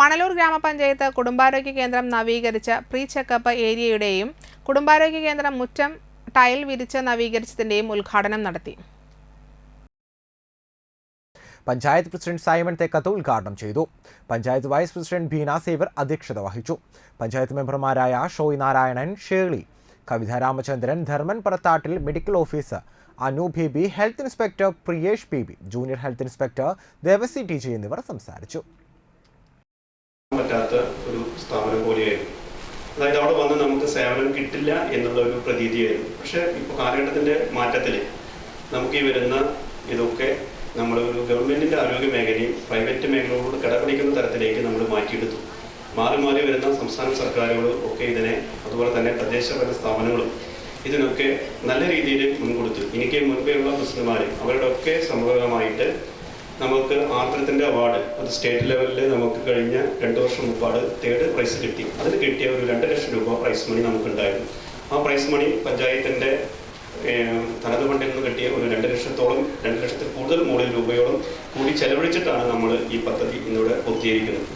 മണലൂർ ഗ്രാമപഞ്ചായത്ത് കുടുംബാരോഗ്യ കേന്ദ്രം നവീകരിച്ച പ്രീ ചെക്കപ്പ് ഏരിയയുടെയും കുടുംബാരോഗ്യ കേന്ദ്രം മുറ്റം ടൈൽ വിരിച്ച് നവീകരിച്ചതിന്റെയും ഉദ്ഘാടനം നടത്തി. പഞ്ചായത്ത് പ്രസിഡന്റ് സൈമൺ തേക്കത്ത് ഉദ്ഘാടനം ചെയ്തു. Panchayat vice president Beena Xavier അധ്യക്ഷത വഹിച്ചു. പഞ്ചായത്ത് മെമ്പർമാരായ Shoy Narayanan Shelly Kavitha Ramachandran Dharman Parathattil medical officer Anu B health inspector Priyesh B junior health inspector Devasi T എന്നിവർ സംസാരിച്ചു. പറ്റാത്ത ഒരു സ്ഥാപനം പോലെയായിരുന്നു. അതായത് അവിടെ വന്ന് നമുക്ക് സേവനം കിട്ടില്ല എന്നുള്ള ഒരു പ്രതീതിയായിരുന്നു. പക്ഷേ ഇപ്പോൾ കാലഘട്ടത്തിന്റെ മാറ്റത്തിൽ നമുക്ക് ഈ വരുന്ന ഇതൊക്കെ നമ്മൾ ഒരു ഗവൺമെന്റിന്റെ ആരോഗ്യ മേഖലയും പ്രൈവറ്റ് മേഖലകളോട് കിടപിടിക്കുന്ന തരത്തിലേക്ക് നമ്മൾ മാറ്റിയെടുത്തു. മാറി മാറി വരുന്ന സംസ്ഥാന സർക്കാരുകളും ഒക്കെ ഇതിനെ അതുപോലെ തന്നെ തദ്ദേശഭരണ സ്ഥാപനങ്ങളും ഇതിനൊക്കെ നല്ല രീതിയിൽ മുൻകൊടുത്തു. എനിക്ക് മുൻപേയുള്ള പ്രസിഡന്റുമാർ അവരുടെ ഒക്കെ സമൂഹമായിട്ട് നമുക്ക് ആർദ്രത്തിന്റെ അവാർഡ് അത് സ്റ്റേറ്റ് ലെവലിൽ നമുക്ക് കഴിഞ്ഞ രണ്ട് വർഷം മുമ്പാട് തേർഡ് പ്രൈസ് കിട്ടി. അതിൽ കിട്ടിയ ഒരു രണ്ട് ലക്ഷം രൂപ പ്രൈസ് മണി നമുക്കുണ്ടായിരുന്നു. ആ പ്രൈസ് മണി പഞ്ചായത്തിന്റെ തനത് ഫണ്ടിൽ നിന്ന് കിട്ടിയ ഒരു രണ്ട് ലക്ഷത്തോളം രണ്ട് ലക്ഷത്തിൽ കൂടുതൽ മുകളിൽ രൂപയോളം കൂടി ചെലവഴിച്ചിട്ടാണ് നമ്മൾ ഈ പദ്ധതി ഇന്നിവിടെ പൂർത്തീകരിക്കുന്നത്.